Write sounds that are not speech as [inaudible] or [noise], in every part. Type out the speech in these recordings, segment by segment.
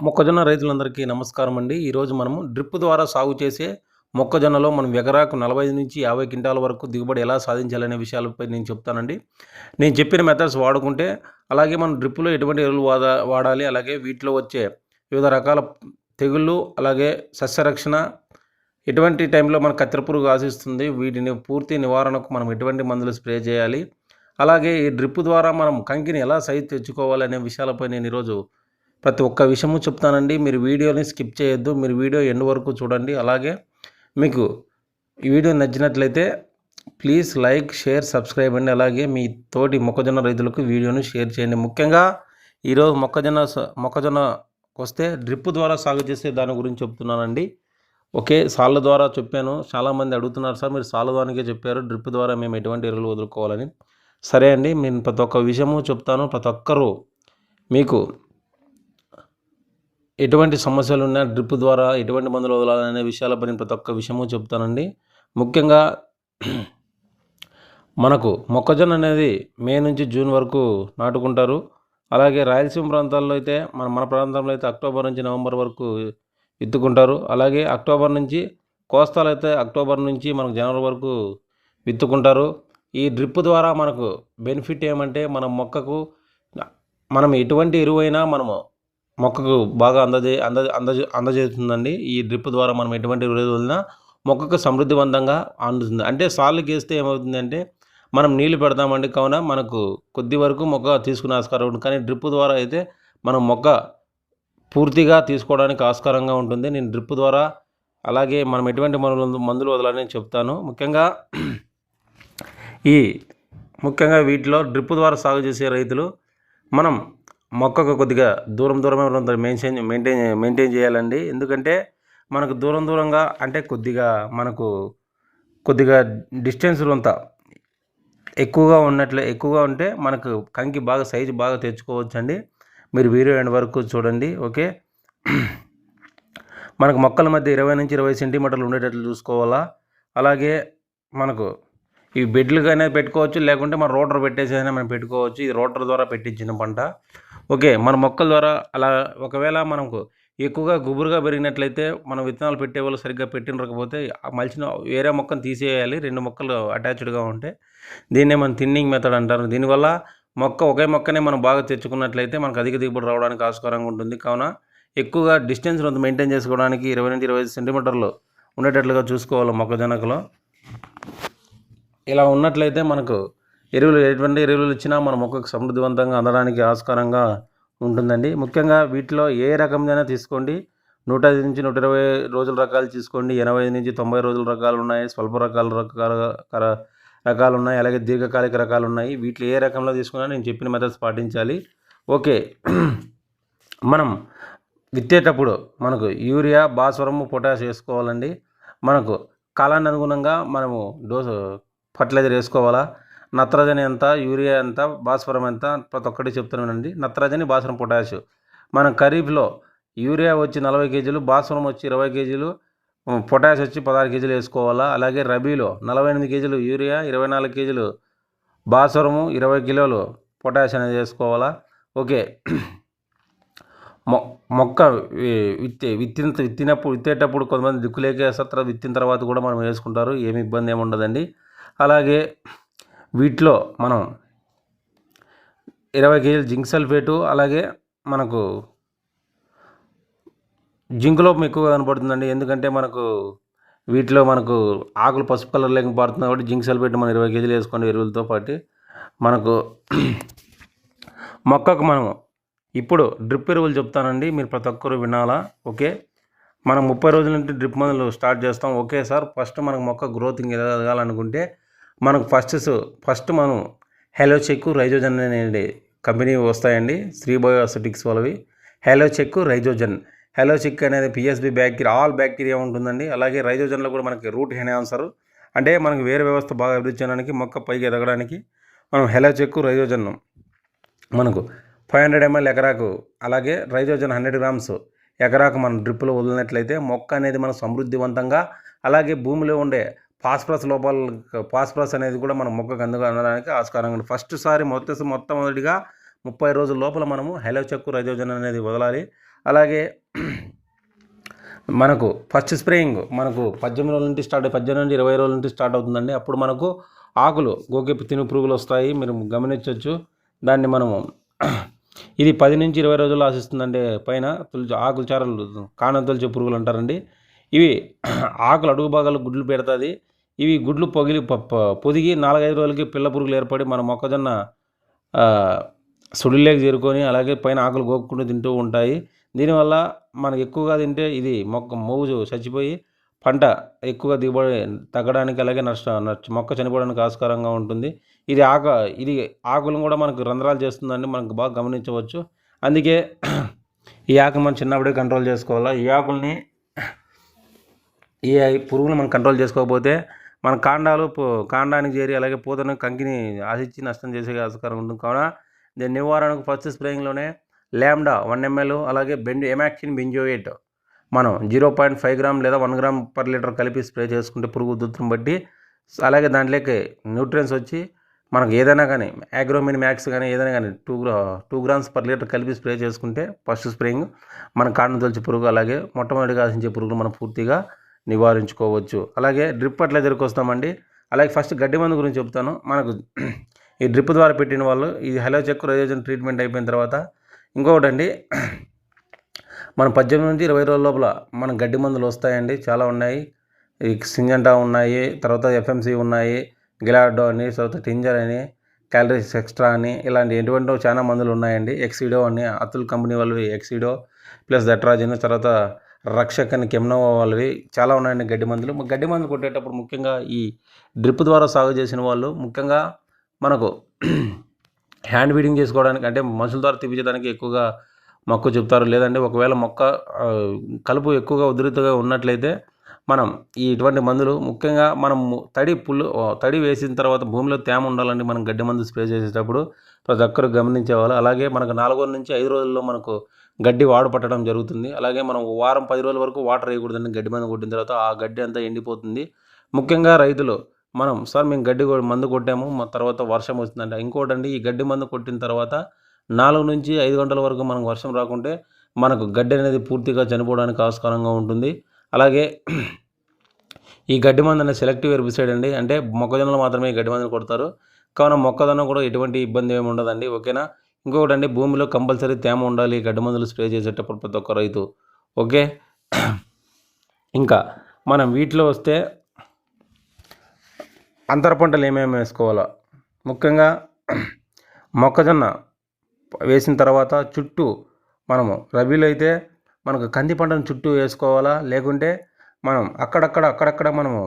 మొక్కజొన్న రైతులందరికీ నమస్కారం అండి. ఈరోజు మనము డ్రిప్ ద్వారా సాగు చేసే మొక్కజొన్నలో మనం ఎకరాకు నలభై నుంచి యాభై క్వింటాల వరకు దిగుబడి ఎలా సాధించాలనే విషయాలపై నేను చెప్తానండి. నేను చెప్పిన మెథడ్స్ వాడుకుంటే అలాగే మనం డ్రిప్లో ఎటువంటి ఎరువులు వాడా వాడాలి అలాగే వీటిలో వచ్చే వివిధ రకాల తెగుళ్ళు అలాగే సస్యరక్షణ ఎటువంటి టైంలో మన కత్తెర పురుగు ఆశిస్తుంది వీటిని పూర్తి నివారణకు మనం ఎటువంటి మందులు స్ప్రే చేయాలి అలాగే ఈ డ్రిప్ ద్వారా మనం కంకిని ఎలా సైజ్ తెచ్చుకోవాలి అనే విషయాలపై నేను ఈరోజు ప్రతి ఒక్క విషయము చెప్తానండి. మీరు వీడియోని స్కిప్ చేయొద్దు. మీరు వీడియో ఎండ్ వరకు చూడండి. అలాగే మీకు ఈ వీడియో నచ్చినట్లయితే ప్లీజ్ లైక్ షేర్ సబ్స్క్రైబ్ అండి. అలాగే మీ తోటి మొక్కజొన్న రైతులకు వీడియోను షేర్ చేయండి. ముఖ్యంగా ఈరోజు మొక్కజొన్న మొక్కజొన్న వస్తే డ్రిప్ ద్వారా సాగు చేసే దాని గురించి చెప్తున్నానండి. ఓకే సాళ్ళ ద్వారా చెప్పాను. చాలామంది అడుగుతున్నారు సార్ మీరు సాళ్ళ ద్వారానికే చెప్పారు. డ్రిప్ ద్వారా మేము ఎటువంటి ఎరువులు వదులుకోవాలని. సరే అండి నేను ప్రతి ఒక్క విషయము చెప్తాను. ప్రతి ఒక్కరూ మీకు ఎటువంటి సమస్యలు ఉన్నా డ్రిప్ ద్వారా ఎటువంటి మందులు వదలాలనే విషయాలపై నేను ప్రతి ఒక్క విషయము చెప్తానండి. ముఖ్యంగా మనకు మొక్కజొన్న అనేది మే నుంచి జూన్ వరకు నాటుకుంటారు. అలాగే రాయలసీమ ప్రాంతాల్లో అయితే మన మన ప్రాంతంలో అయితే అక్టోబర్ నుంచి నవంబర్ వరకు విత్తుకుంటారు. అలాగే అక్టోబర్ నుంచి కోస్తాలు అయితే అక్టోబర్ నుంచి మనకు జనవరి వరకు విత్తుకుంటారు. ఈ డ్రిప్ ద్వారా మనకు బెనిఫిట్ ఏమంటే మన మొక్కకు మనం ఎటువంటి ఎరువైనా మనము మొక్కకు బాగా అందజే అంద అందజే అందజేస్తుందండి. ఈ డ్రిప్ ద్వారా మనం ఎటువంటి ఎరువులు వదిలినా మొక్కకు సమృద్ధివంతంగా అందుతుంది అంటే సార్లు వేస్తే ఏమవుతుందంటే మనం నీళ్ళు పెడతామండి కావున మనకు కొద్ది వరకు మొక్క తీసుకునే ఆస్కారం ఉంటుంది. కానీ డ్రిప్ ద్వారా అయితే మనం మొక్క పూర్తిగా తీసుకోవడానికి ఆస్కారంగా ఉంటుంది. నేను డ్రిప్ ద్వారా అలాగే మనం ఎటువంటి మందులు మందులు వదలాలని చెప్తాను. ముఖ్యంగా ఈ ముఖ్యంగా వీటిలో డ్రిప్ ద్వారా సాగు చేసే రైతులు మనం మొక్కకు కొద్దిగా దూరం దూరమే ఉన్నంత మెయింటైన్ మెయింటైన్ మెయింటైన్ చేయాలండి. ఎందుకంటే మనకు దూరం దూరంగా అంటే కొద్దిగా మనకు కొద్దిగా డిస్టెన్స్ అంత ఎక్కువగా ఉన్నట్లే ఎక్కువగా ఉంటే మనకు కంకి బాగా సైజు బాగా తెచ్చుకోవచ్చు అండి మీరు వీడియో ఎండ్ వరకు చూడండి ఓకే? మనకు మొక్కల మధ్య ఇరవై నుంచి ఇరవై సెంటీమీటర్లు ఉండేటట్లు చూసుకోవాలా? అలాగే మనకు ఈ బెడ్లుగానే పెట్టుకోవచ్చు లేకుంటే మన రోటర్ పెట్టేసైనా మనం పెట్టుకోవచ్చు. ఇది రోటర్ ద్వారా పెట్టించిన పంట. ఓకే మన మొక్కల ద్వారా అలా ఒకవేళ మనకు ఎక్కువగా గుబురుగా పెరిగినట్లయితే మనం విత్తనాలు పెట్టే వాళ్ళు సరిగ్గా పెట్టినకపోతే మలిచిన వేరే మొక్కను తీసేయాలి రెండు మొక్కలు అటాచ్డ్గా ఉంటే. దీన్నే మనం థిన్నింగ్ మెథడ్ అంటారు. దీనివల్ల మొక్క ఒకే మొక్కనే మనం బాగా తెచ్చుకున్నట్లయితే మనకు అధిక దిగుబడి రావడానికి ఆస్కారంగా ఉంటుంది. కావున ఎక్కువగా డిస్టెన్స్ మెయింటైన్ చేసుకోవడానికి ఇరవై నుంచి ఇరవై ఐదు సెంటీమీటర్లు ఉండేటట్లుగా చూసుకోవాలి మొక్కజొన్నకులో. ఇలా ఉన్నట్లయితే మనకు ఎరువులు ఎటువంటి ఎరువులు ఇచ్చినా మన మొక్కకు సమృద్ధివంతంగా అందడానికి ఆస్కారంగా ఉంటుందండి. ముఖ్యంగా వీటిలో ఏ రకమైనా తీసుకోండి. నూట ఐదు నుంచి నూట ఇరవై రోజుల రకాలు తీసుకోండి. ఎనభై ఐదు నుంచి తొంభై రోజుల రకాలు ఉన్నాయి. స్వల్ప రకాల రకాల కర- రకాలు ఉన్నాయి. అలాగే దీర్ఘకాలిక రకాలు ఉన్నాయి. వీటిలో ఏ రకంలో తీసుకున్నా నేను చెప్పిన మెథడ్స్ పాటించాలి. ఓకే. మనం విత్తేటప్పుడు మనకు యూరియా భాస్వరము పొటాష్ వేసుకోవాలండి. మనకు కాలాన్ని అనుగుణంగా మనము డోసు ఫర్టిలైజర్ వేసుకోవాలా? నత్రజని ఎంత యూరియా ఎంత భాస్వరం ఎంత ప్రతి ఒక్కటి చెప్తున్నానండి. నత్రజని భాస్వరం పొటాష్. మనం ఖరీఫ్లో యూరియా వచ్చి నలభై కేజీలు భాస్వరం వచ్చి ఇరవై కేజీలు పొటాష్ వచ్చి పదహారు కేజీలు వేసుకోవాలా? అలాగే రబీలో నలభై ఎనిమిది కేజీలు యూరియా ఇరవై నాలుగు కేజీలు భాస్వరము ఇరవై కిలోలు పొటాష్ అనేది వేసుకోవాలా? ఓకే. [clears throat] మొ మొక్క విత్తే విత్తిన విత్తినప్పుడు విత్తేటప్పుడు కొంతమంది దిక్కులేక వేస్తారు విత్తిన తర్వాత కూడా మనం వేసుకుంటారు ఏమి ఇబ్బంది ఏమి ఉండదండి. అలాగే వీటిలో మనం ఇరవై కేజీలు జింక్ సల్ఫేటు అలాగే మనకు జింక్ లోపం ఎక్కువగా కనపడుతుందండి ఎందుకంటే మనకు వీటిలో మనకు ఆకులు పసుపు కలర్ లేక పడుతుంది కాబట్టి జింక్ సల్ఫేట్ మనం ఇరవై కేజీలు వేసుకోండి ఎరువులతో పాటు. మనకు మొక్కకు మనం ఇప్పుడు డ్రిప్ ఎరువులు చెప్తానండి. మీరు ప్రతి ఒక్కరు వినాలా? ఓకే? మనం ముప్పై రోజుల నుంచి డ్రిప్ మందులు స్టార్ట్ చేస్తాం. Okay sir. ఫస్ట్ మనకు మొక్క గ్రోతింగ్ ఎదగాలనుకుంటే మనకు ఫస్ట్ ఫస్ట్ మనం హెలో చెక్ రైజోజన్ అనే కంపెనీ వస్తాయండి. శ్రీబయోసెటిక్స్ వాళ్ళవి. హెలో చెక్ రైజోజన్ హెలో చెక్ అనేది పిఎస్బి బ్యాక్టీరియా ఆల్ బ్యాక్టీరియా ఉంటుందండి. అలాగే రైజోజన్లో కూడా మనకి రూట్ హెనాన్సర్ అంటే మనకి వేరే వ్యవస్థ బాగా అభివృద్ధి చేయడానికి మొక్క పైకి ఎదగడానికి మనం హెలో చెక్ రైజోజన్ మనకు ఫైవ్ హండ్రెడ్ ఎంఎల్ ఎకరాకు అలాగే రైజోజన్ హండ్రెడ్ గ్రామ్స్ ఎకరాకు మనం డ్రిప్పులో వదిలినట్లయితే మొక్క అనేది మనం సమృద్ధివంతంగా అలాగే భూమిలో ఉండే ఫాస్ఫరస్ లోపల ఫాస్ఫరస్ అనేది కూడా మనం మొక్కకు అందుగా అందడానికి ఆస్కారం ఉంది. ఫస్ట్ సారి మొత్తం మొట్టమొదటిగా ముప్పై రోజుల లోపల మనము హెలో చెక్కు రైజోజన్ అనేది వదలాలి. అలాగే మనకు ఫస్ట్ స్ప్రేయింగ్ మనకు పద్దెనిమిది రోజుల నుంచి స్టార్ట్ పద్దెనిమిది నుంచి ఇరవై రోజుల నుంచి స్టార్ట్ అవుతుందండి. అప్పుడు మనకు ఆకులు గోకే తిను పురుగులు వస్తాయి. మీరు గమనించవచ్చు దాన్ని మనము ఇది పది నుంచి ఇరవై రోజుల్లో ఆశిస్తుందండి పైన తులసి ఆకులు చారలు కాణం తొలిచే పురుగులు అంటారండి. ఇవి ఆకులు అడుగు భాగాలు గుడ్లు పెడుతుంది. ఇవి గుడ్లు పొగిలి ప- పొదిగి నాలుగైదు రోజులకి పిల్ల పురుగులు ఏర్పడి మన మొక్కజొన్న సుడిలేకి చేరుకొని అలాగే పైన ఆకులు గోక్కుండా తింటూ ఉంటాయి. దీనివల్ల మనకు ఎక్కువగా తింటే ఇది మొక్క మోజు చచ్చిపోయి పంట ఎక్కువగా దిగుబడి తగ్గడానికి అలాగే నష్ట మొక్క చనిపోవడానికి ఆస్కారంగా ఉంటుంది. ఇది ఆక ఇది ఆకులను కూడా మనకు రంధ్రాలు చేస్తుందని మనకు బాగా గమనించవచ్చు. అందుకే ఈ ఆకు మనం చిన్నప్పుడే కంట్రోల్ చేసుకోవాలా? ఈ ఆకుల్ని ఈ పురుగులు మనం కంట్రోల్ చేసుకోకపోతే మన కాండాలు కాండానికి చేరి అలాగే పూతను కంకిని ఆశించి నష్టం చేసే ఆస్కారం ఉంటుంది. కావున దీని నివారణకు ఫస్ట్ స్ప్రేయింగ్లోనే ల్యాండా వన్ ఎంఎల్ అలాగే బెండ్ ఎమాక్సిన్ బెంజోయేట్ మనం జీరో పాయింట్ ఫైవ్ గ్రామ్ లేదా వన్ గ్రామ్ పర్ లీటర్ కలిపి స్ప్రే చేసుకుంటే పురుగు ఉధృతిని బట్టి అలాగే దాంట్లోకి న్యూట్రియన్స్ వచ్చి మనకు ఏదైనా కానీ యాగ్రోమిన్ మ్యాక్స్ కానీ ఏదైనా కానీ టూ గ్రా టూ గ్రామ్స్ పర్ లీటర్ కలిపి స్ప్రే చేసుకుంటే ఫస్ట్ స్ప్రేయింగ్ మన కాండం తొలిచి పురుగు అలాగే మొట్టమొదటిగా ఆశించే పురుగులు మనం పూర్తిగా నివారించుకోవచ్చు. అలాగే డ్రిప్ దగ్గరికి వస్తామండి అలాగే ఫస్ట్ గడ్డి మందు గురించి చెప్తాను. మనకు [clears throat] ఈ డ్రిప్ ద్వారా పెట్టిన వాళ్ళు ఇది హలో చెక్ రయోజన్ ట్రీట్మెంట్ అయిపోయిన తర్వాత ఇంకొకటండి [clears throat] మనం పద్దెనిమిది నుంచి ఇరవై రోజుల లోపల మన గడ్డి మందులు వస్తాయండి. చాలా ఉన్నాయి. ఈ సింజంటా ఉన్నాయి తర్వాత ఎఫ్ఎంసి ఉన్నాయి గిలాడో అని తర్వాత టింజర్ అని క్యాలరీస్ ఎక్స్ట్రా అని ఇలాంటి ఎటువంటి చాలా మందులు ఉన్నాయండి. ఎక్సిడో అని అతుల్ కంపెనీ వాళ్ళవి ఎక్సిడో ప్లస్ దట్రాజిన్ తర్వాత రక్షకని అని వాళ్ళవి చాలా ఉన్నాయండి గడ్డి మందులు. గడ్డి మందులు కొట్టేటప్పుడు ముఖ్యంగా ఈ డ్రిప్ ద్వారా సాగు చేసిన వాళ్ళు ముఖ్యంగా మనకు హ్యాండ్ ఫీడింగ్ చేసుకోవడానికి అంటే మనుషుల ద్వారా తెప్పించడానికి ఎక్కువగా మొక్క చెప్తారు. లేదంటే ఒకవేళ మొక్క కలుపు ఎక్కువగా ఉధృతగా ఉన్నట్లయితే మనం ఈ ఇటువంటి మందులు ముఖ్యంగా మనం తడి పుల్లు తడి వేసిన తర్వాత భూమిలో తేమ ఉండాలండి మనం గడ్డి మందు స్ప్రే చేసేటప్పుడు ప్రతి ఒక్కరు గమనించేవాళ్ళు అలాగే మనకు నాలుగో నుంచి ఐదు రోజుల్లో మనకు గడ్డి వాడపట్టడం జరుగుతుంది. అలాగే మనం వారం పది రోజుల వరకు వాటర్ వేయకూడదండి. గడ్డి మందు కొట్టిన తర్వాత ఆ గడ్డి అంతా ఎండిపోతుంది. ముఖ్యంగా రైతులు మనం సార్ మేము గడ్డి కొ- మందు కొట్టాము మా తర్వాత వర్షం వస్తుందంటే. ఇంకోటండి ఈ గడ్డి మందు కొట్టిన తర్వాత నాలుగు నుంచి ఐదు గంటల వరకు మనకు వర్షం రాకుంటే మనకు గడ్డి అనేది పూర్తిగా చనిపోవడానికి ఆస్కారంగా ఉంటుంది. అలాగే [clears throat] ఈ గడ్డి మందు అనేది సెలెక్టివ్ హెర్బిసైడ్ అండి. అంటే మొక్కజొన్నలు మాత్రమే ఈ గడ్డి మందులు కొడతారు. కావున మొక్కజొన్న కూడా ఎటువంటి ఇబ్బంది ఏమి ఉండదండి. ఓకేనా? ఇంకొకటి అండి భూమిలో కంపల్సరీ తేమ ఉండాలి గడ్డి మందులు స్ప్రే చేసేటప్పుడు ప్రతి ఒక్క రైతు. ఓకే? ఇంకా మనం వీటిలో వస్తే అంతర పంటలు ఏమేమి వేసుకోవాలో? ముఖ్యంగా మొక్కజొన్న వేసిన తర్వాత చుట్టూ మనము రబీలో అయితే మనకు కంది పంటను చుట్టూ వేసుకోవాలా? లేకుంటే మనం అక్కడక్కడ అక్కడక్కడ మనము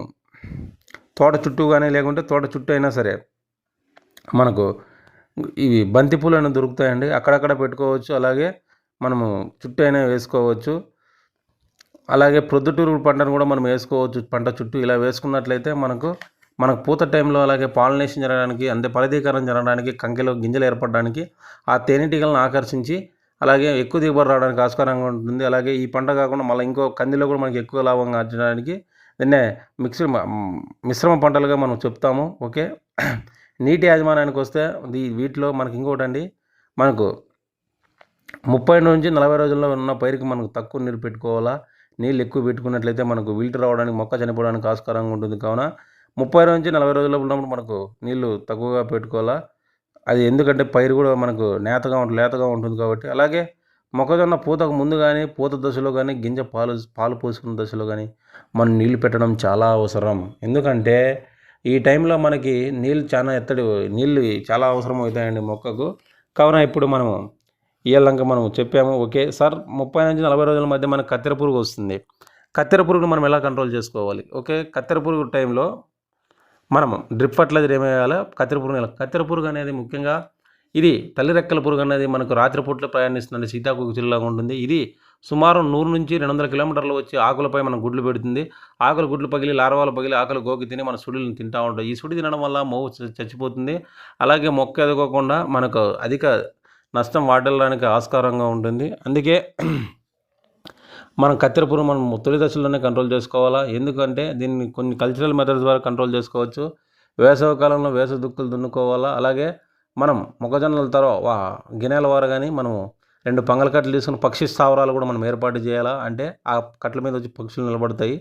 తోట చుట్టూ కానీ లేకుంటే తోట చుట్టూ అయినా సరే మనకు ఇవి బంతిపూలు అయినా అనేవి దొరుకుతాయండి. అక్కడక్కడ పెట్టుకోవచ్చు. అలాగే మనము చుట్టూ అయినా వేసుకోవచ్చు. అలాగే ప్రొద్దుటూరు పంటను కూడా మనం వేసుకోవచ్చు. పంట చుట్టూ ఇలా వేసుకున్నట్లయితే మనకు మనకు పూత టైంలో అలాగే పాలినేషన్ జరగడానికి అంటే ఫలదీకరణ జరగడానికి కంకెలో గింజలు ఏర్పడడానికి ఆ తేనెటీగలను ఆకర్షించి అలాగే ఎక్కువ దిగుబడి రావడానికి ఆస్కారంగా ఉంటుంది. అలాగే ఈ పంట కాకుండా మళ్ళీ ఇంకో కందిలో కూడా మనకి ఎక్కువ లాభం ఆర్జడానికి దీన్నే మిక్స్డ్ మిశ్రమ పంటలుగా మనం చెప్తాము. ఓకే? నీటి యాజమాన్యానికి వస్తే వీటిలో మనకి ఇంకోటి అండి మనకు ముప్పై నుంచి నలభై రోజుల్లో ఉన్న పైరుకి మనకు తక్కువ నీరు పెట్టుకోవాలా? నీళ్ళు ఎక్కువ పెట్టుకున్నట్లయితే మనకు వీల్టర్ రావడానికి మొక్క చనిపోవడానికి ఆస్కారంగా ఉంటుంది. కావున ముప్పై నుంచి నలభై రోజుల్లో ఉన్నప్పుడు మనకు నీళ్ళు తక్కువగా పెట్టుకోవాలా? అది ఎందుకంటే పైరు కూడా మనకు నేతగా ఉంటుంది లేతగా ఉంటుంది కాబట్టి. అలాగే మొక్కజొన్న పూతకు ముందు కానీ పూత దశలో కానీ గింజ పాలు పాలు పోసుకున్న దశలో కానీ మనం నీళ్ళు పెట్టడం చాలా అవసరం. ఎందుకంటే ఈ టైంలో మనకి నీళ్ళు చాలా ఎత్తడి నీళ్ళు చాలా అవసరం అవుతాయండి మొక్కకు. కావున ఇప్పుడు మనము ఇయ్యాలంక మనం చెప్పాము. ఓకే సార్ ముప్పై నుంచి నలభై రోజుల మధ్య మనకు కత్తెర పురుగు వస్తుంది. కత్తెర పురుగును మనం ఎలా కంట్రోల్ చేసుకోవాలి? ఓకే కత్తెర పురుగు టైంలో మనం డ్రిప్ ఫర్టిలైజర్ ఏమి కత్తెర పురుగు కత్తెర పురుగు అనేది ముఖ్యంగా ఇది తల్లి రెక్కల పురుగు అనేది మనకు రాత్రిపూట్ల ప్రయాణిస్తుంది సీతాకోక చిల్లాగా ఉంటుంది. ఇది సుమారు నూరు నుంచి రెండు వందల కిలోమీటర్లు వచ్చి ఆకులపై మనం గుడ్లు పెడుతుంది. ఆకులు గుడ్లు పగిలి లార్వాలు పగిలి ఆకులు గోకి తిని మన సుడిలను తింటూ ఉంటాయి ఈ సుడి తినడం వల్ల మోవు చచ్చిపోతుంది. అలాగే మొక్క ఎదుకోకుండా మనకు అధిక నష్టం వాటిల్లడానికి ఆస్కారంగా ఉంటుంది. అందుకే మనం కత్తెర పురుగు మనం తొలి దశలోనే కంట్రోల్ చేసుకోవాలా? ఎందుకంటే దీన్ని కొన్ని కల్చరల్ మెథడ్స్ ద్వారా కంట్రోల్ చేసుకోవచ్చు. వేసవ కాలంలో వేసవి దుక్కులు దున్నుకోవాలా? అలాగే మనం మొక్కజొన్నల తర్వాత గిన్నెల వారు కానీ మనము రెండు పంగల కట్టలు తీసుకుని పక్షి స్థావరాలు కూడా మనం ఏర్పాటు చేయాలా? అంటే ఆ కట్టల మీద వచ్చి పక్షులు నిలబడతాయి.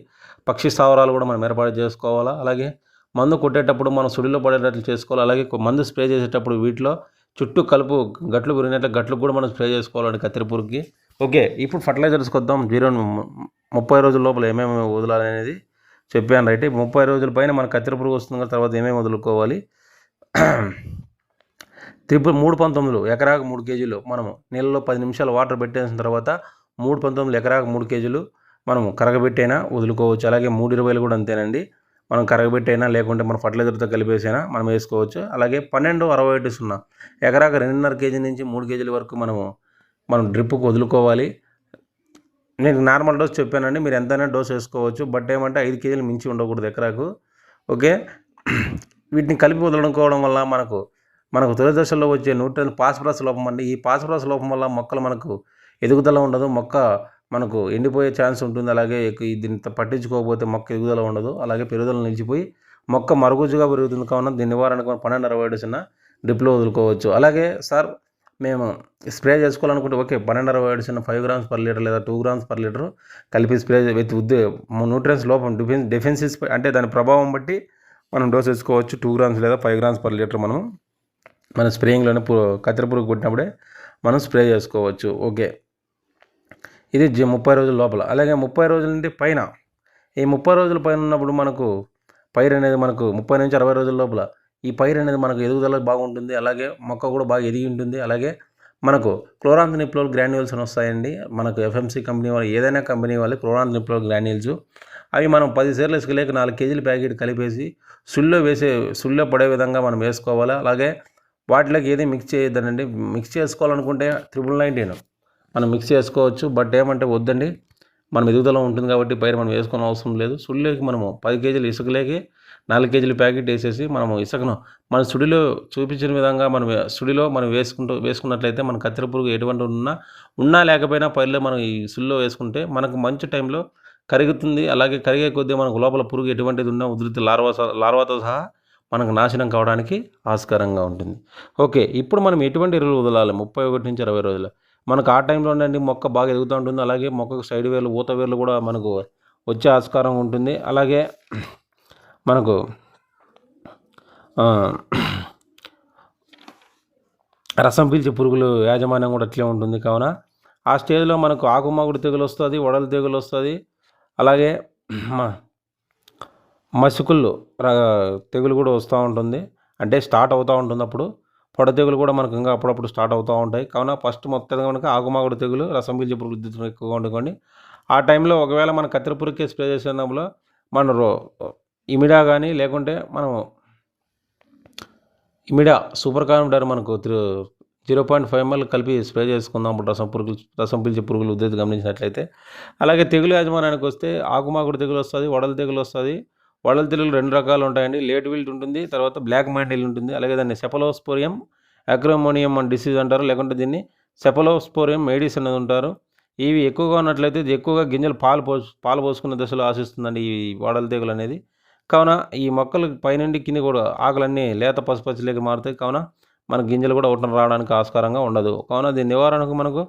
పక్షి స్థావరాలు కూడా మనం ఏర్పాటు చేసుకోవాలా? అలాగే మందు కొట్టేటప్పుడు మనం సుడిలో పడేటట్లు చేసుకోవాలి? అలాగే మందు స్ప్రే చేసేటప్పుడు వీటిలో చుట్టూ కలుపు గట్లు పెరిగినట్లు గట్లు కూడా మనం స్ప్రే చేసుకోవాలండి కత్తిరిపురికి ఓకే ఇప్పుడు ఫర్టిలైజర్స్కి వద్దాం జీరో ముప్పై రోజుల లోపల ఏమేమి వదలాలి అనేది చెప్పాను రైట్. ముప్పై రోజుల పైన మన కత్తిరి పురుగు వస్తుంది తర్వాత ఏమేమి వదులుకోవాలి? త్రిపుల్ మూడు పంతొమ్మిదిలు ఎకరాకు మూడు కేజీలు మనము నీళ్ళలో పది నిమిషాలు వాటర్ పెట్టేసిన తర్వాత మూడు పంతొమ్మిది ఎకరాకు మూడు కేజీలు మనము కరగబెట్టైనా వదులుకోవచ్చు. అలాగే మూడు ఇరవైలు కూడా అంతేనండి. మనం కరగబెట్టైనా లేకుంటే మన ఫర్టిలైజర్తో కలిపేసైనా మనం వేసుకోవచ్చు. అలాగే పన్నెండు అరవై ఒకటి సున్నా ఎకరాకు రెండున్నర కేజీ నుంచి మూడు కేజీల వరకు మనము మనం డ్రిప్కు వదులుకోవాలి. నేను నార్మల్ డోస్ చెప్పానండి. మీరు ఎంతైనా డోస్ వేసుకోవచ్చు. బట్ ఏమంటే ఐదు కేజీలు మించి ఉండకూడదు ఎకరాకు. ఓకే? వీటిని కలిపి వదులుకోవడం వల్ల మనకు మనకు తొలిదశలో వచ్చే న్యూట్రన్ పాస్పరస్ లోపం అండి ఈ పాస్పరస్ లోపం వల్ల మొక్కలు మనకు ఎదుగుదల ఉండదు మొక్క మనకు ఎండిపోయే ఛాన్స్ ఉంటుంది. అలాగే దీన్ని పట్టించుకోకపోతే మొక్క ఎదుగుదల ఉండదు. అలాగే పెరుగుదల నిలిచిపోయి మొక్క మరుగుజ్జుగా పెరుగుతుంది కావున దీని నివారణకు మనం పన్నెండు అరవై ఏడు చిన్న డ్రిప్లో వదులుకోవచ్చు. అలాగే సార్ మేము స్ప్రే చేసుకోవాలనుకుంటే ఓకే పన్నెండు అరవై ఏడు చిన్న ఫైవ్ గ్రామ్స్ పర్ లీటర్ లేదా టూ గ్రామ్స్ పర్ లీటర్ కలిపి స్ప్రే విత్ ఉద్దే న్యూట్రియన్స్ లోపం డిఫెన్స్ డెఫెన్సిస్ అంటే దాని ప్రభావం బట్టి మనం డోస్ వేసుకోవచ్చు. టూ గ్రామ్స్ లేదా ఫైవ్ గ్రామ్స్ పర్ లీటర్ మనం మన స్ప్రేయింగ్లోనే పు కత్తెర పురుగు కొట్టినప్పుడే మనం స్ప్రే చేసుకోవచ్చు. ఓకే. ఇది జ- ముప్పై రోజుల లోపల. అలాగే ముప్పై రోజుల నుండి పైన ఈ ముప్పై రోజుల పైన ఉన్నప్పుడు మనకు పైరు అనేది మనకు ముప్పై నుంచి అరవై రోజుల లోపల ఈ పైరు అనేది మనకు ఎదుగుదల బాగుంటుంది. అలాగే మొక్క కూడా బాగా ఎదిగి ఉంటుంది. అలాగే మనకు క్లోరాంత్ నిప్లోల్ గ్రాన్యూల్స్ అని వస్తాయండి. మనకు ఎఫ్ఎంసీ కంపెనీ వాళ్ళు ఏదైనా కంపెనీ వాళ్ళు క్లోరాంత్ నిప్లోల్ గ్రాన్యూల్స్. అవి మనం పది సేర్లు వేసుకలేక నాలుగు కేజీల ప్యాకెట్ కలిపేసి సుల్లో వేసే సుల్లో పడే విధంగా మనం వేసుకోవాలి? అలాగే వాటిలోకి ఏది మిక్స్ చేయొద్దనండి మిక్స్ చేసుకోవాలనుకుంటే త్రిబుల్ నైన్టీన్ మనం మిక్స్ చేసుకోవచ్చు. బట్ ఏమంటే వద్దండి. మనం ఎదుగుదల ఉంటుంది కాబట్టి పైన మనం వేసుకొని అవసరం లేదు. సుడిలోకి మనము పది కేజీలు ఇసుకలేకి నాలుగు కేజీల ప్యాకెట్ వేసేసి మనము ఇసుకను మన సుడిలో చూపించిన విధంగా మనం సుడిలో మనం వేసుకుంటూ వేసుకున్నట్లయితే మన కత్తెర పురుగు ఎటువంటి ఉన్నా ఉన్నా లేకపోయినా పైర్లో మనం ఈ సుడిలో వేసుకుంటే మనకు మంచి టైంలో కరుగుతుంది. అలాగే కరిగే కొద్దీ మనకు లోపల పురుగు ఎటువంటిది ఉన్నా ఉధృతి లార్వా లార్వాతో సహా మనకు నాశనం కావడానికి ఆస్కారంగా ఉంటుంది. ఓకే ఇప్పుడు మనం ఎటువంటి ఎరువులు వదలాలి? ముప్పై ఒకటి నుంచి అరవై రోజులు. మనకు ఆ టైంలో ఉండండి మొక్క బాగా ఎదుగుతూ ఉంటుంది. అలాగే మొక్కకు సైడ్ వేర్లు ఊత వేర్లు కూడా మనకు వచ్చే ఆస్కారం ఉంటుంది. అలాగే మనకు రసం పీల్చే పురుగులు యాజమాన్యం కూడా అట్లే ఉంటుంది కావున. ఆ స్టేజ్లో మనకు ఆకుమాగుడు తెగులు వస్తుంది వడలు తెగులు వస్తుంది. అలాగే మా మసుకుళ్ళు తెగులు కూడా వస్తూ ఉంటుంది. అంటే స్టార్ట్ అవుతూ ఉంటుంది అప్పుడు. పొడ తెగులు కూడా మనకు ఇంకా అప్పుడప్పుడు స్టార్ట్ అవుతూ ఉంటాయి. కావున ఫస్ట్ మొత్తం కనుక ఆగుమాగుడు తెగులు రసం పీల్చే పురుగు ఎక్కువగా ఉండుకోండి ఆ టైంలో ఒకవేళ మనం కత్తెర స్ప్రే చేసేటప్పుడు మన రో ఇమిడా కానీ లేకుంటే మనం ఇమిడా సూపర్ కాన్ఫిడర్ మనకు జీరో పాయింట్ ఫైవ్ ఎంఎల్ కలిపి స్ప్రే చేసుకుందాం అప్పుడు రసం పురుగులు రసం పీల్చే పురుగులు ఉద్ధృతి గమనించినట్లయితే. అలాగే తెగులు యాజమాన్యానికి వస్తే ఆకుమాకుడు తెగులు వస్తుంది వడల తెగులు వస్తుంది. వడల తెగులు రెండు రకాలు ఉంటాయండి. లేట్ విల్ట్ ఉంటుంది తర్వాత బ్లాక్ మ్యాండిల్ ఉంటుంది. అలాగే దాన్ని సెపలోస్పోరియం అక్రోమోనియం అని డిసీజ్ అంటారు. లేకుంటే దీన్ని సెపలోస్పోరియం మేడిస్ అనేది ఉంటారు. ఇవి ఎక్కువగా ఉన్నట్లయితే ఇది ఎక్కువగా గింజలు పాలు పోసు పాలు పోసుకునే దశలో ఆశిస్తుందండి ఈ వాడల తెగులు అనేది. కావున ఈ మొక్కలు పైనుండి కింద కూడా ఆకులన్నీ లేత పసుపచ్చిలేక మారుతాయి. కావున మన గింజలు కూడా ఒకటి రావడానికి ఆస్కారంగా ఉండదు. కావున దీని నివారణకు మనకు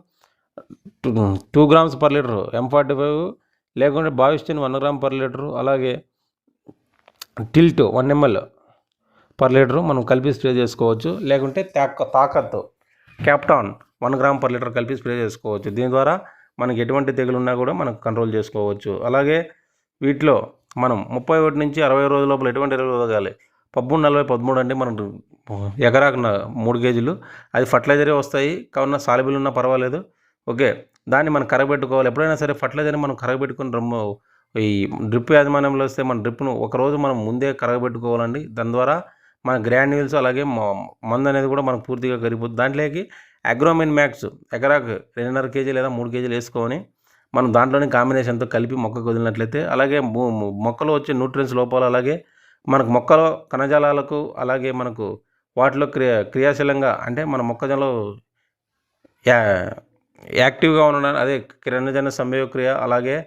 two- two grams per litre M forty five లేకుంటే Bavistin one gram per litre అలాగే tilt one ML per litre మనం కలిపి స్ప్రే చేసుకోవచ్చు. లేకుంటే తాక తాకత్తు captan one gram per litre కలిపి స్ప్రే చేసుకోవచ్చు. దీని ద్వారా మనకి ఎటువంటి తెగులు ఉన్నా కూడా మనం కంట్రోల్ చేసుకోవచ్చు. అలాగే వీటిలో మనం ముప్పై ఒకటి నుంచి అరవై రోజుల లోపల ఎటువంటి ఎరువులు వదగాలి పదమూడు నలభై పదమూడు అంటే మనం ఎకరాకు మూడు కేజీలు. అది ఫర్టిలైజరే వస్తాయి. కావున సాలిబుల్ ఉన్నా పర్వాలేదు. ఓకే. దాన్ని మనం కరగబెట్టుకోవాలి. ఎప్పుడైనా సరే ఫర్టిలైజర్ని మనం కరగబెట్టుకుని రమ్ము ఈ డ్రిప్ యాజమాన్యంలో వస్తే మన డ్రిప్ను ఒకరోజు మనం ముందే కరగబెట్టుకోవాలండి. దాని ద్వారా మన గ్రాన్యూల్స్ అలాగే మందు అనేది కూడా మనకు పూర్తిగా కరిగిపోతుంది. దాంట్లోకి అగ్రోమిన్ మ్యాక్స్ ఎకరాకు రెండున్నర కేజీ లేదా మూడు కేజీలు వేసుకొని మనం దాంట్లోని కాంబినేషన్తో కలిపి మొక్కకు వదిలినట్లయితే అలాగే మొక్కలో వచ్చే న్యూట్రియన్స్ లోపాలు అలాగే మనకు మొక్కలో కణజాలాలకు అలాగే మనకు వాటిలో క్రియ క్రియాశీలంగా అంటే మన మొక్కజొన్నలో యా యాక్టివ్గా ఉండడానికి అదే కిరణజన సంయోగక్రియ అలాగే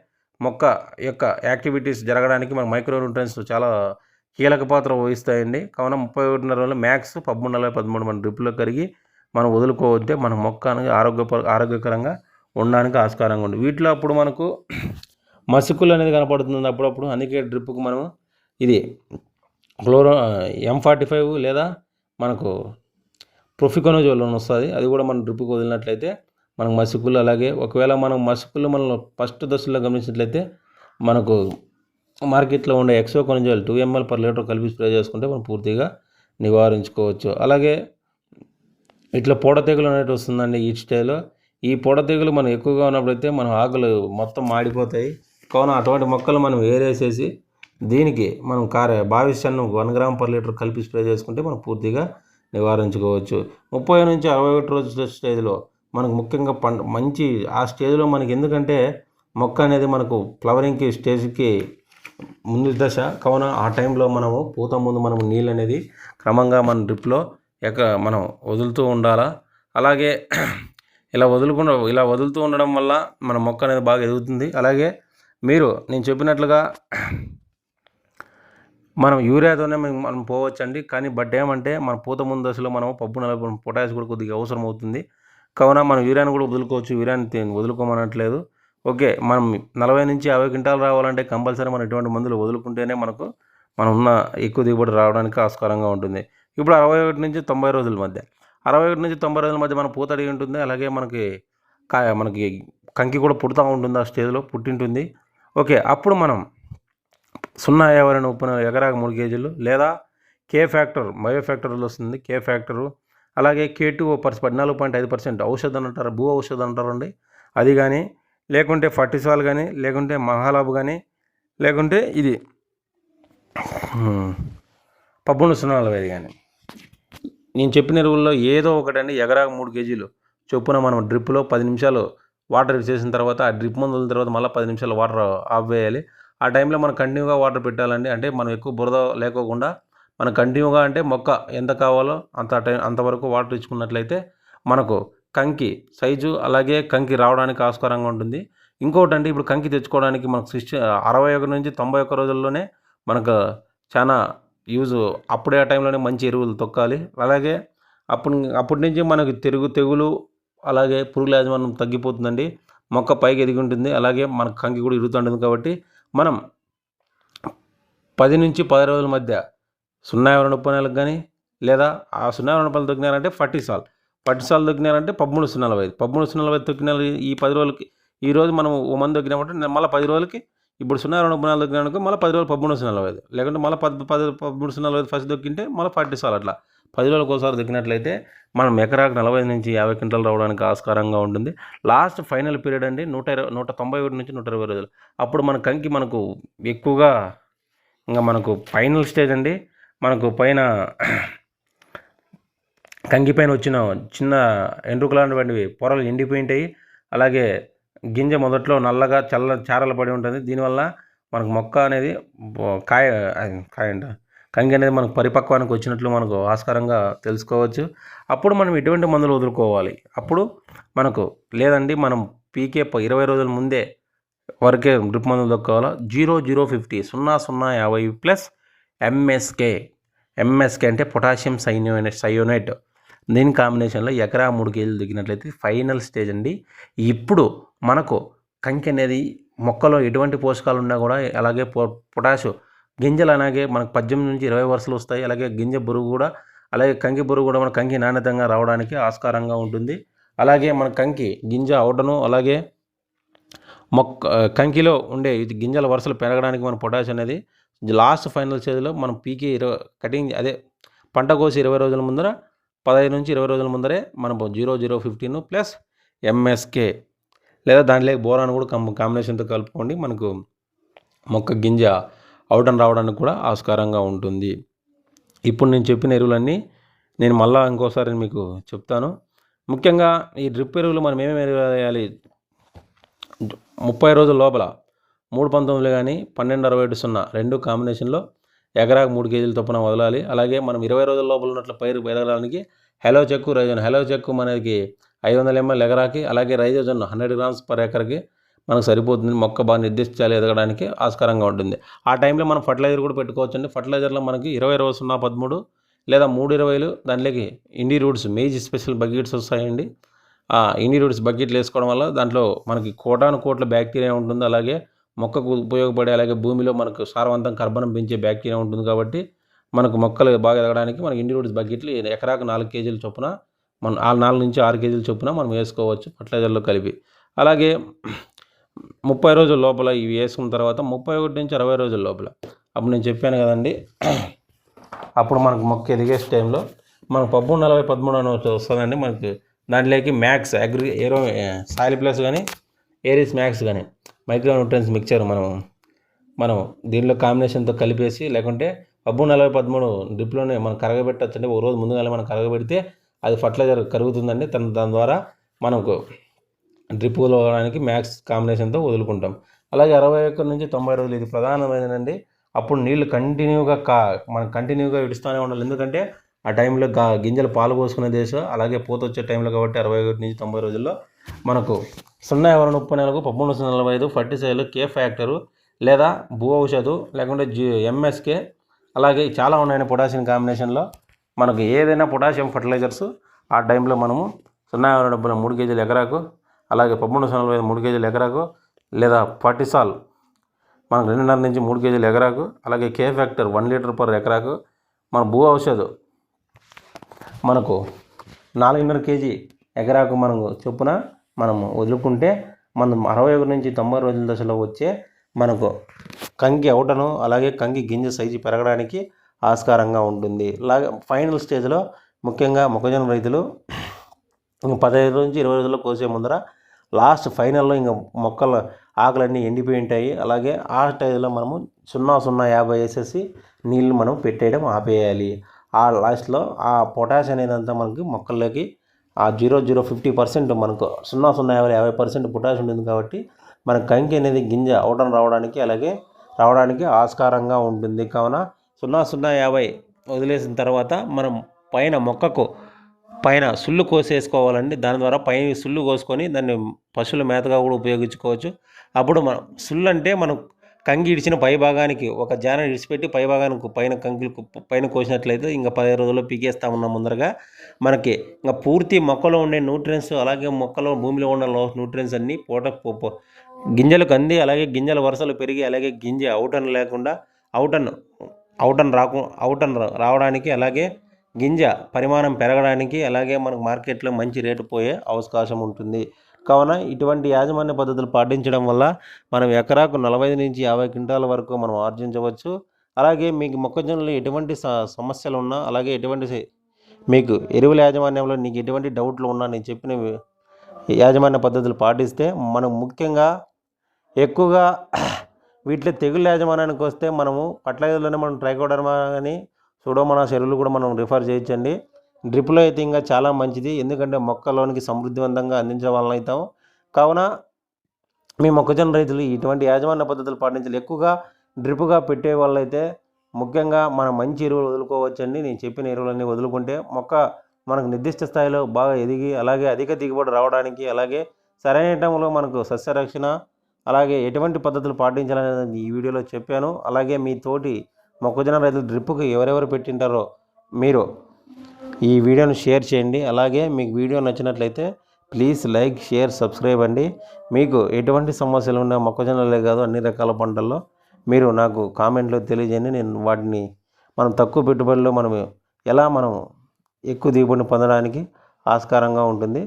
మొక్క యొక్క యాక్టివిటీస్ జరగడానికి మన మైక్రో న్యూట్రన్స్ చాలా కీలక పాత్ర వహిస్తాయండి. కావున ముప్పై ఒకటిన్నర రోజులు మ్యాక్స్ పదమూడు నలభై పదమూడు మన డ్రిప్లో కరిగి మనం వదులుకోవద్దే మన మొక్క అనేది ఆరోగ్య ఆరోగ్యకరంగా ఉండడానికి ఆస్కారంగా ఉంది వీటిలో అప్పుడు మనకు [clears throat] మసుకులు అనేది కనపడుతుంది. అప్పుడప్పుడు అందుకే డ్రిప్కు మనము ఇది క్లోరో ఎం ఫార్టీ ఫైవ్ లేదా మనకు ప్రొఫికోనోజోల్ వస్తుంది. అది కూడా మనం డ్రిప్కి వదిలినట్లయితే మనకు మసుకులు అలాగే ఒకవేళ మనం మసుకులు మనం ఫస్ట్ దశలో గమనించినట్లయితే మనకు మార్కెట్లో ఉండే hexaconazole two ML per litre కలిపి స్ప్రే చేసుకుంటే మనం పూర్తిగా నివారించుకోవచ్చు. అలాగే ఇట్లా పూడ తెగులు అనేది వస్తుందండి ఈ స్టేలో. ఈ పూడ తెగులు మనం ఎక్కువగా ఉన్నప్పుడైతే మనం ఆకులు మొత్తం మాడిపోతాయి. కావున అటువంటి మొక్కలు మనం ఏరేసేసి దీనికి మనం కార భావిష్యాన్ని వన్ గ్రామ్ పర్ లీటర్ కలిపి స్ప్రే చేసుకుంటే మనం పూర్తిగా నివారించుకోవచ్చు. ముప్పై నుంచి అరవై ఒకటి రోజుల స్టేజ్లో మనకు ముఖ్యంగా పండ్ మంచి ఆ స్టేజ్లో మనకి ఎందుకంటే మొక్క అనేది మనకు ఫ్లవరింగ్కి స్టేజ్కి ముందు దశ. కావున ఆ టైంలో మనము పూత ముందు మనము నీళ్ళు అనేది క్రమంగా మన డ్రిప్లో ఎక్క మనం వదులుతూ ఉండాలా. అలాగే [clears throat] ఇలా వదులుకుండా ఇలా వదులుతూ ఉండడం వల్ల మన మొక్క అనేది బాగా ఎదుగుతుంది. అలాగే మీరు నేను చెప్పినట్లుగా [clears throat] మనం యూరియాతోనే మనం మనం పోవచ్చండి. కానీ బట్ ఏమంటే మన పూత ముందు దశలో మనం పప్పు నలభై పొటాష్ కూడా కొద్దిగా అవసరం అవుతుంది కావున మనం యూరియాని కూడా వదులుకోవచ్చు. యూరియాని వదులుకోమనట్లేదు. ఓకే మనం నలభై నుంచి యాభై క్వింటాలు రావాలంటే కంపల్సరీ మనం ఇటువంటి మందులు వదులుకుంటేనే మనకు మనం ఉన్న ఎక్కువ దిగుబడి రావడానికి ఆస్కారంగా ఉంటుంది. ఇప్పుడు అరవై ఒకటి నుంచి తొంభై రోజుల మధ్య. అరవై ఒకటి నుంచి తొంభై రోజుల మధ్య మన పూత అడిగి ఉంటుంది అలాగే మనకి కాయ మనకి కంకి కూడా పుడుతూ ఉంటుంది ఆ స్టేజ్లో పుట్టింటుంది. ఓకే అప్పుడు మనం సున్నా ఎవరైనా ఉప్పు ఎకరాకు మూడు కేజీలు లేదా కే ఫ్యాక్టర్ బయో ఫ్యాక్టర్లో వస్తుంది. కే ఫ్యాక్టరు అలాగే కే టూ పర్స్ పద్నాలుగు పాయింట్ ఐదు పర్సెంట్ ఔషధం అంటారు భూ ఔషధం అంటారండి. అది కానీ లేకుంటే ఫర్టిసాల్ కానీ లేకుంటే మహాలాబ్ కానీ లేకుంటే ఇది పబ్బును సున్నా నలభై ఐదు కానీ నేను చెప్పిన ఎరువుల్లో ఏదో ఒకటండి ఎగరాకు మూడు కేజీలు. చొప్పున మనం డ్రిప్లో పది నిమిషాలు వాటర్ చేసిన తర్వాత ఆ డ్రిప్ మందుల తర్వాత మళ్ళీ పది నిమిషాలు వాటర్ ఆఫ్ వేయాలి. ఆ టైంలో మనం కంటిన్యూగా వాటర్ పెట్టాలండి. అంటే మనం ఎక్కువ బురద లేకోకుండా మనం కంటిన్యూగా అంటే మొక్క ఎంత కావాలో అంత టైం అంతవరకు వాటర్ ఇచ్చుకున్నట్లయితే మనకు కంకి సైజు అలాగే కంకి రావడానికి ఆస్కారంగా ఉంటుంది. ఇంకోటి అంటే ఇప్పుడు కంకి తెచ్చుకోవడానికి మనకు సిక్స్టీ అరవై ఒకటి నుంచి తొంభై ఒక్క రోజుల్లోనే మనకు చాలా యూజ్ అప్పుడే ఆ టైంలోనే మంచి ఎరువులు తొక్కాలి. అలాగే అప్పుడు అప్పటి నుంచి మనకి తెరుగు తెగులు అలాగే పురుగుల యాజమాన్యం తగ్గిపోతుందండి. మొక్క పైకి ఎదిగి ఉంటుంది. అలాగే మన కంకి కూడా ఇరుగుతుంటుంది కాబట్టి మనం పది నుంచి పది రోజుల మధ్య సున్నా ఎవరైనా ముప్పై నెలలకు కానీ లేదా ఆ సున్నా ఎవరైనా పనులు తొక్కినారంటే ఫర్టిసాల్. ఫర్టిసాల్ తొక్కినారంటే పదమూడు సున్నా నలభై ఐదు పదమూడు సున్నా నలభై ఐదు తొక్కిన ఈ పది రోజులకి ఈ రోజు మనం ఓ మంది తొక్కినామంటే మళ్ళీ పది రోజులకి ఇప్పుడు సున్నా రెండు ముప్పై నాలుగు తొక్కినాక మళ్ళీ పది రోజులు పదమూడు సున్నా నలభై ఐదు లేకుంటే మళ్ళీ పది పది పదమూడు సున్నా నలభై ఐదు ఫస్ట్ దొక్కింటే మళ్ళీ ఫర్టిసాల్ అట్లా. పది రోజులకు ఒకసారి దొక్కినట్లయితే మనం ఎకరాకు నలభై నుంచి యాభై క్వింటల్ రావడానికి ఆస్కారంగా ఉంటుంది. లాస్ట్ ఫైనల్ పీరియడ్ అండి నూట ఇరవై నూట తొంభై ఒకటి నుంచి నూట ఇరవై రోజులు. అప్పుడు మన కంకి మనకు ఎక్కువగా ఇంకా మనకు ఫైనల్ స్టేజ్ అండి. మనకు పైన కంగి పైన వచ్చిన చిన్న ఎండ్రుకలాంటివి పొరలు ఎండిపోయి ఉంటాయి అలాగే గింజ మొదట్లో నల్లగా చల్ల చారలు పడి ఉంటుంది. దీనివల్ల మనకు మొక్క అనేది కాయ కాయ అంట అనేది మనకు పరిపక్వానికి వచ్చినట్లు మనకు ఆస్కారంగా తెలుసుకోవచ్చు. అప్పుడు మనం ఎటువంటి మందులు వదులుకోవాలి? అప్పుడు మనకు లేదండి మనం పీకే ఇరవై రోజుల ముందే వరకే డ్రిప్ మందులు దొక్కోవాలా? జీరో జీరో ఫిఫ్టీ సున్నా సున్నా యాభై ప్లస్ ఎంఎస్కే ఎంఎస్కే అంటే పొటాషియం సైనోనైట్ సయోనైట్ దీని కాంబినేషన్లో ఎకరా మూడు కేజీలు దిగినట్లయితే ఫైనల్ స్టేజ్ అండి. ఇప్పుడు మనకు కంకి అనేది మొక్కలో ఎటువంటి పోషకాలు ఉన్నా కూడా అలాగే పొ పొటాషు గింజలు అలాగే మనకు పద్దెనిమిది నుంచి ఇరవై వరుసలు వస్తాయి. అలాగే గింజ బురుగు కూడా అలాగే కంకి బురుగు కూడా మన కంకి నాణ్యతంగా రావడానికి ఆస్కారంగా ఉంటుంది. అలాగే మన కంకి గింజ అవడను అలాగే మొక్క కంకిలో ఉండే ఇది గింజల వరుసలు పెరగడానికి మన పొటాష్ అనేది లాస్ట్ ఫైనల్ స్టేజ్లో మనం పీకే ఇరవై కటింగ్ అదే పంట కోసి ఇరవై రోజుల ముందర పదహైదు నుంచి ఇరవై రోజుల ముందరే మనం zero zero fifteen plus MSK లేదా దాంట్లో బోరాన్ కూడా కం కాంబినేషన్తో కలుపుకోండి. మనకు మొక్క గింజ అవుట్ అండ్ రావడానికి కూడా ఆస్కారంగా ఉంటుంది. ఇప్పుడు నేను చెప్పిన ఎరువులన్నీ నేను మళ్ళా ఇంకోసారి మీకు చెప్తాను. ముఖ్యంగా ఈ డ్రిప్ ఎరువులు మనం ఏమేమి ఎరువులు వేయాలి? ముప్పై రోజుల లోపల మూడు పంతొమ్మిది కానీ పన్నెండు అరవై ఏడు సున్నా రెండు కాంబినేషన్లో ఎకరాకు మూడు కేజీల చొప్పున వదలాలి. అలాగే మనం ఇరవై రోజుల లోపల ఉన్నట్లు పైరు ఎదగడానికి హెలో చెక్కు రైజోన్. హెలో చెక్కు మనకి ఐదు వందల ఎంఎల్ ఎకరాకి అలాగే రైజోజన్ హండ్రెడ్ గ్రామ్స్ పర్ ఎకర్కి మనకు సరిపోతుంది. మొక్క బాగా నిర్దిష్టాలు ఎదగడానికి ఆస్కారంగా ఉంటుంది. ఆ టైంలో మనం ఫర్టిలైజర్ కూడా పెట్టుకోవచ్చండి. ఫర్టిలైజర్లో మనకి ఇరవై ఇరవై సున్నా పదమూడు లేదా మూడు ఇరవైలు దాంట్లోకి ఇండి రూట్స్ మేజ్ స్పెషల్ బకెట్స్ వస్తాయండి. ఆ ఇండి రూట్స్ బకెట్లు వేసుకోవడం వల్ల దాంట్లో మనకి కోటాను కోట్ల బ్యాక్టీరియా ఉంటుంది. అలాగే మొక్కకు ఉపయోగపడే అలాగే భూమిలో మనకు సారవంతం కర్బనం పెంచే బ్యాక్టీరియా ఉంటుంది కాబట్టి మనకు మొక్కలు బాగా ఎదగడానికి మనకి ఇండి బకెట్లు ఎకరాకు నాలుగు కేజీల చొప్పున మనం ఆ నాలుగు నుంచి ఆరు కేజీల చొప్పున మనం వేసుకోవచ్చు ఫర్టిలైజర్లో కలిపి. అలాగే ముప్పై రోజుల లోపల ఇవి వేసుకున్న తర్వాత ముప్పై ఒకటి నుంచి అరవై రోజుల లోపల అప్పుడు నేను చెప్పాను కదండి అప్పుడు మనకు మొక్క ఎదిగే టైంలో మనకు పదమూడు నలభై పదమూడు అని వస్తుందండి మనకి దాంట్లోకి max agri aero soil plus కానీ ఏరిస్ మ్యాక్స్ కానీ మైక్రో న్యూట్రియన్స్ మిక్చర్ మనం మనం దీనిలో కాంబినేషన్తో కలిపేసి లేకుంటే పబ్బు నలభై పదమూడు డ్రిప్లోనే మనం కరగబెట్టచ్చు అంటే ఒక రోజు ముందుగానే మనం కరగబెడితే అది ఫర్టిలైజర్ కరుగుతుందండి. తన దాని ద్వారా మనకు డ్రిప్ వదలడానికి మ్యాక్స్ కాంబినేషన్తో వదులుకుంటాం. అలాగే అరవై ఒక్క నుంచి తొంభై రోజులు ఇది ప్రధానమైనదండి. అప్పుడు నీళ్ళు కంటిన్యూగా కా మనం కంటిన్యూగా విడుస్తూనే ఉండాలి. ఎందుకంటే ఆ టైంలో గా గింజలు పాలు పోసుకునే దేశం అలాగే పూత వచ్చే టైంలో కాబట్టి అరవై ఒకటి నుంచి తొంభై రోజుల్లో మనకు సున్నా ఎవరు ముప్పై నెలకు పదమూడు వందల నలభై ఐదు ఫర్టిసైల్ కే ఫ్యాక్టరు లేదా భూ ఔషధు లేకుంటే జి ఎంఎస్కే. అలాగే చాలా ఉన్నాయని పొటాషియం కాంబినేషన్లో. మనకు ఏదైనా పొటాషియం ఫర్టిలైజర్స్ ఆ టైంలో మనము సున్నా యాభై డబ్బుల మూడు కేజీలు ఎకరాకు అలాగే పదమూడు వందల నలభై ఐదు మూడు కేజీలు ఎకరాకు లేదా పటిసాల్ మనకు రెండున్నర నుంచి మూడు కేజీలు ఎకరాకు అలాగే K factor one litre per ఎకరాకు మన భూ ఔషధు మనకు నాలుగున్నర కేజీ ఎకరాకు మనం చొప్పున మనము వదులుకుంటే మనం అరవై ఒకటి నుంచి తొంభై రోజుల దశలో వచ్చే మనకు కంకి అవుటను అలాగే కంకి గింజ సైజు పెరగడానికి ఆస్కారంగా ఉంటుంది. లాగా ఫైనల్ స్టేజ్లో ముఖ్యంగా మొక్కజొన్న రైతులు ఇంక పదహైదు నుంచి ఇరవై రోజుల్లో కోసే ముందర లాస్ట్ ఫైనల్లో ఇంకా మొక్కల ఆకులన్నీ ఎండిపోయి ఉంటాయి. అలాగే ఆ స్టేజ్లో మనము సున్నా సున్నా యాభై వేసేసి నీళ్ళు మనం పెట్టేయడం ఆపేయాలి. ఆ లాస్ట్లో ఆ పొటాష్ అనేదంతా మనకి మొక్కల్లోకి ఆ జీరో జీరో ఫిఫ్టీ పర్సెంట్ మనకు సున్నా సున్నా యాభై యాభై పర్సెంట్ పొటాషియం ఉంటుంది కాబట్టి మన కంకి అనేది గింజ అవడం రావడానికి అలాగే రావడానికి ఆస్కారంగా ఉంటుంది. కావున సున్నా సున్నా యాభై వదిలేసిన తర్వాత మనం పైన మొక్కకు పైన సుళ్ళు కోసేసుకోవాలండి. దాని ద్వారా పైన సుళ్ళు కోసుకొని దాన్ని పశువుల మేతగా కూడా ఉపయోగించుకోవచ్చు. అప్పుడు మనం సుళ్ళు అంటే మనం కంగి ఇడిచిన పై భాగానికి ఒక జాన ఇడిచిపెట్టి పైభాగానికి పైన కంకిలు పైన కోసినట్లయితే ఇంకా పదిహేను రోజుల్లో పీకేస్తా ఉన్నాం ముందరగా. మనకి ఇంకా పూర్తి మొక్కలో ఉండే న్యూట్రియన్స్ అలాగే మొక్కలో భూమిలో ఉన్న న్యూట్రియన్స్ అన్నీ పూట పో- పో- గింజలకు అంది అలాగే గింజల వరుసలు పెరిగి అలాగే గింజ అవుటన్ లేకుండా అవుటన్ అవుటన్ రాకు అవుటన్ రా- రావడానికి అలాగే గింజ పరిమాణం పెరగడానికి అలాగే మనకు మార్కెట్లో మంచి రేటు పోయే అవకాశం ఉంటుంది. కావున ఇటువంటి యాజమాన్య పద్ధతులు పాటించడం వల్ల మనం ఎకరాకు నలభై నుంచి యాభై క్వింటాల వరకు మనం ఆర్జించవచ్చు. అలాగే మీకు మొక్కజొన్నలో ఎటువంటి స- సమస్యలు ఉన్నా అలాగే ఎటువంటి మీకు ఎరువుల యాజమాన్యంలో నీకు ఎటువంటి డౌట్లు ఉన్నా నేను చెప్పిన యాజమాన్య పద్ధతులు పాటిస్తే మనం ముఖ్యంగా ఎక్కువగా వీటిలో తెగుళ్ళ యాజమాన్యానికి వస్తే మనము పట్ల మనం ట్రైకోడర్మా కానీ సూడోమోనాస్ ఎరువులు కూడా మనం రిఫర్ చేయించండి డ్రిప్లో అయితే ఇంకా చాలా మంచిది. ఎందుకంటే మొక్కలోనికి సమృద్ధివంతంగా అందించడం వలన కావున మీ మొక్కజొన్న రైతులు ఇటువంటి యాజమాన్య పద్ధతులు పాటించాలి ఎక్కువగా డ్రిప్గా పెట్టే వాళ్ళైతే ముఖ్యంగా మనం మంచి ఎరువులు వదులుకోవచ్చండి. నేను చెప్పిన ఎరువులన్నీ వదులుకుంటే మొక్క మనకు నిర్దిష్ట స్థాయిలో బాగా ఎదిగి అలాగే అధిక దిగుబడి రావడానికి అలాగే సరైన టైంలో మనకు సస్యరక్షణ అలాగే ఎటువంటి పద్ధతులు పాటించాలనేది ఈ వీడియోలో చెప్పాను. అలాగే మీ తోటి మొక్కజొన్న రైతులు డ్రిప్కి ఎవరెవరు పెట్టింటారో మీరు ఈ వీడియోను షేర్ చేయండి. అలాగే మీకు వీడియో నచ్చినట్లయితే ప్లీజ్ లైక్ షేర్ సబ్స్క్రైబ్ అండి. మీకు ఎటువంటి సమస్యలు ఉన్నా మొక్కజొన్నలే కాదు అన్ని రకాల పంటల్లో మీరు నాకు కామెంట్లో తెలియజేయండి. నేను వాటిని మనం తక్కువ పెట్టుబడిలో మనం ఎలా మనం ఎక్కువ దిగుబడిని పొందడానికి ఆస్కారంగా ఉంటుంది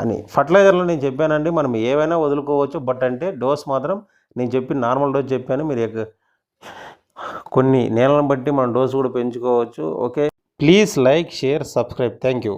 అని ఫర్టిలైజర్లో నేను చెప్పానండి. మనం ఏవైనా వదులుకోవచ్చు బట్ అంటే డోస్ మాత్రం నేను చెప్పి నార్మల్ డోస్ చెప్పాను. మీరు కొన్ని నేలను బట్టి మనం డోస్ కూడా పెంచుకోవచ్చు. Okay. Please like share subscribe thank you